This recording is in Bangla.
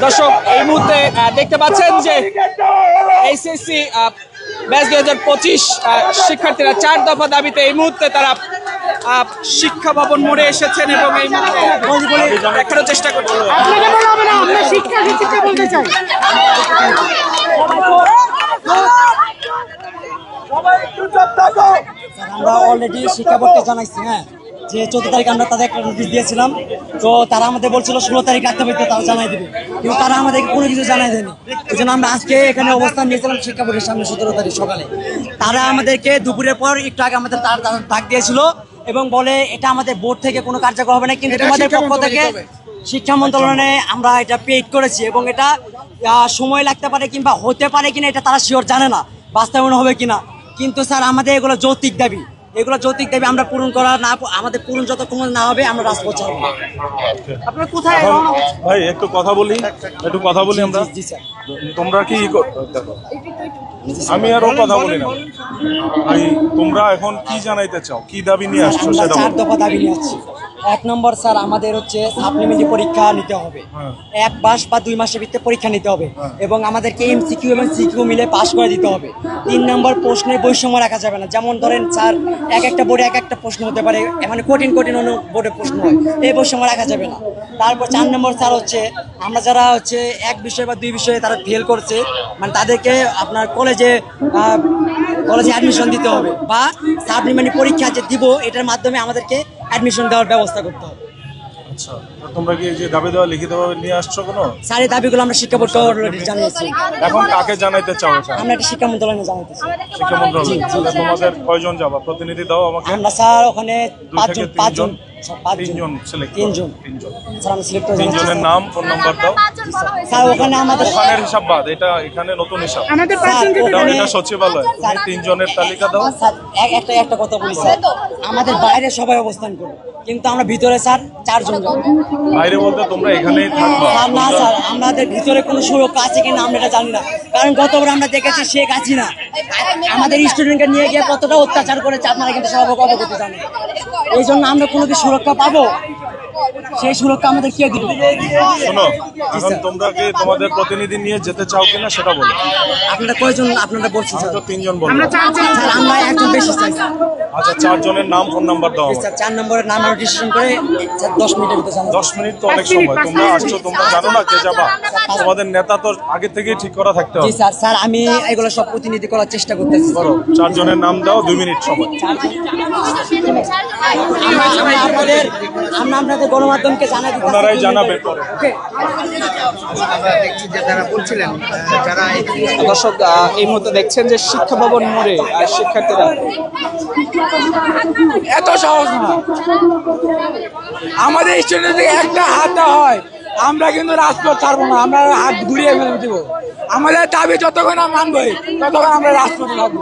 দর্শক এই মুহূর্তে আহ, দেখতে পাচ্ছেন যে এইচএসসি ব্যাচ দুই হাজার পঁচিশ শিক্ষার্থীরা চার দফা দাবিতে এই মুহূর্তে তারা আহ, শিক্ষা ভবন মোড়ে এসেছেন এবং এই মুহূর্তে দেখানোর চেষ্টা করছেন আমরা অলরেডি শিক্ষা বোর্ডকে জানাইছি হ্যাঁ। যে চোদ্দ তারিখ আমরা তাদের একটা নোটিশ দিয়েছিলাম। তো তারা আমাদের বলছিল ষোলো তারিখ রাখতে পারতে তারা জানাই দিবে। কিন্তু তারা আমাদেরকে কোনো কিছু জানাই দেয়নি। এই জন্য আমরা আজকে এখানে অবস্থান নিয়েছিলাম শিক্ষা বোর্ডের সামনে সতেরো তারিখ সকালে। তারা আমাদেরকে দুপুরের পর একটু আগে আমাদের তার ডাক দিয়েছিল এবং বলে এটা আমাদের বোর্ড থেকে কোনো কার্যকর হবে না কিন্তু তোমাদের পক্ষ থেকে শিক্ষা মন্ত্রণালয়ে আমরা এটা পেইড করেছি এবং এটা সময় লাগতে পারে কিংবা হতে পারে কিনা এটা তারা শিওর জানে না বাস্তবায়ন হবে কিনা। কিন্তু স্যার আমাদের এগুলো যৌক্তিক দাবি। এগুলো যৌক্তিক দাবি আমরা পূরণ করা না আমাদের পূরণ যত যতক্ষণ না হবে আমরা রাজপথ ছাড়বো। আপনার কোথায়? ভাই একটু কথা বলি একটু কথা বলি আমরা? তোমরা কি আমি আর কথা বলি না। ভাই তোমরা এখন কি জানাইতে চাও? কি দাবি নিয়ে আসছো সেটা চার দফা দাবি নিয়ে আসছি। এক নম্বর স্যার আমাদের হচ্ছে সাপ্লিমেন্টারি পরীক্ষা নিতে হবে। হ্যাঁ। এক মাস বা দুই মাসের ভিতরে পরীক্ষা নিতে হবে এবং আমাদেরকে এমসিকিউ এবং সিকিউ মিলে পাস করে দিতে হবে। তিন নম্বর প্রশ্নের বৈষম্য রাখা যাবে না। যেমন ধরেন স্যার এক একটা বোর্ডে এক একটা প্রশ্ন হতে পারে মানে কঠিন কঠিন অন্য বোর্ডে প্রশ্ন হয়। এই বৈষম্য রাখা যাবে না তারপর চার নম্বর স্যার হচ্ছে, আমরা যারা হচ্ছে এক বিষয় বা দুই বিষয়ে তারা ফেল করছে মানে তাদেরকে আপনার কলেজে কলেজে অ্যাডমিশন দিতে হবে বা সাপ্লিমেন্টারি পরীক্ষা যে দিব, এটার মাধ্যমে আমাদেরকে অ্যাডমিশন দেওয়ার ব্যবস্থা করতে হবে। আচ্ছা তোমরা কি যে দাবি দেওয়া লিখিতভাবে নিয়ে আসছো কোনো? স্যার এই দাবিগুলো আমরা শিক্ষা বোর্ড জানিয়েছি। এখন কাকে জানাইতে চাও আমরা একটা শিক্ষা মন্ত্রণালয়ে জানাইতেছি শিক্ষা মন্ত্রণালয়। তোমাদের কয়জন যাবা? প্রতিনিধি দাও আমাকে। আমরা স্যার ওখানে পাঁচজন পাঁচজন। তিনজন স্যার, পাঁচজন। তিনজন সিলেক্ট তিনজন। তিনজন। স্যার আমরা সিলেক্ট করে তিনজনের নাম ফোন নাম্বার দাও। স্যার ওখানে আমাদের ওখানের হিসাব বাদ এটা এখানে নতুন হিসাব। আমাদের স্যার, পার্সেন্টেজ ওটা- দাও এটা সচিবালয়। তুমি তিনজনের তালিকা দাও। স্যার একটা একটা কথা বলি স্যার। আমাদের বাইরে সবাই অবস্থান করবে কিন্তু আমরা ভিতরে স্যার চারজন বাইরে বলতে তোমরা এখানেই থাকবা। স্যার না স্যার আমাদের ভিতরে কোনো সুরক্ষা আছে কিনা আমরা এটা জানি না। কারণ গতবার আমরা দেখেছি শেখ হাসিনা। আমাদের স্টুডেন্টকে নিয়ে গিয়ে কতটা অত্যাচার করেছে আপনারা কিন্তু সব অবগত জানেন। এই জন্য আমরা কোনো কি সুরক্ষা পাবো সেই সুরক্ষা আমাদের কে দিবে? শোনো এখন তোমরা কি তোমাদের প্রতিনিধি নিয়ে যেতে চাও কিনা সেটা বলো। আপনারা কয়জন আপনারা বলছেন তো তিনজন বলো আমরা চারজন। আমরা একজন বেশি চাই। আচ্ছা চারজনের নাম ফোন নাম্বার দাও স্যার চার নম্বরের নাম আমরা ডিসিশন করে স্যার দশ মিনিটের ভিতরে জানাব। দশ মিনিট তো অনেক সময়। তোমরা আসছো তোমরা জানো না কে যাবা। তোমাদের নেতা তো আগে থেকেই ঠিক করা থাকতে জি স্যার স্যার আমি এগুলো সব প্রতিনিধি করার চেষ্টা করতেছি করো চারজনের নাম দাও দুই মিনিট সময়। আমরা আপনাদের আমরা আপনাদের গণমাধ্যমকে জানাই দিতে ওনারাই জানাবে পরে। আমরা দেখছি যে যারা বলছিলেন যারা এই দর্শক এই মুহূর্তে দেখছেন যে শিক্ষা ভবন মোড়ে আর শিক্ষার্থীরা এত সহজ না। আমাদের স্টুডেন্ট একটা হাত দেওয়া হয়। আমরা কিন্তু রাজপথ ছাড়বো না আমরা হাত ঘুরিয়ে ফেলে দিব। আমাদের দাবি যতক্ষণ মানবই ততক্ষণ আমরা রাজপথে থাকব।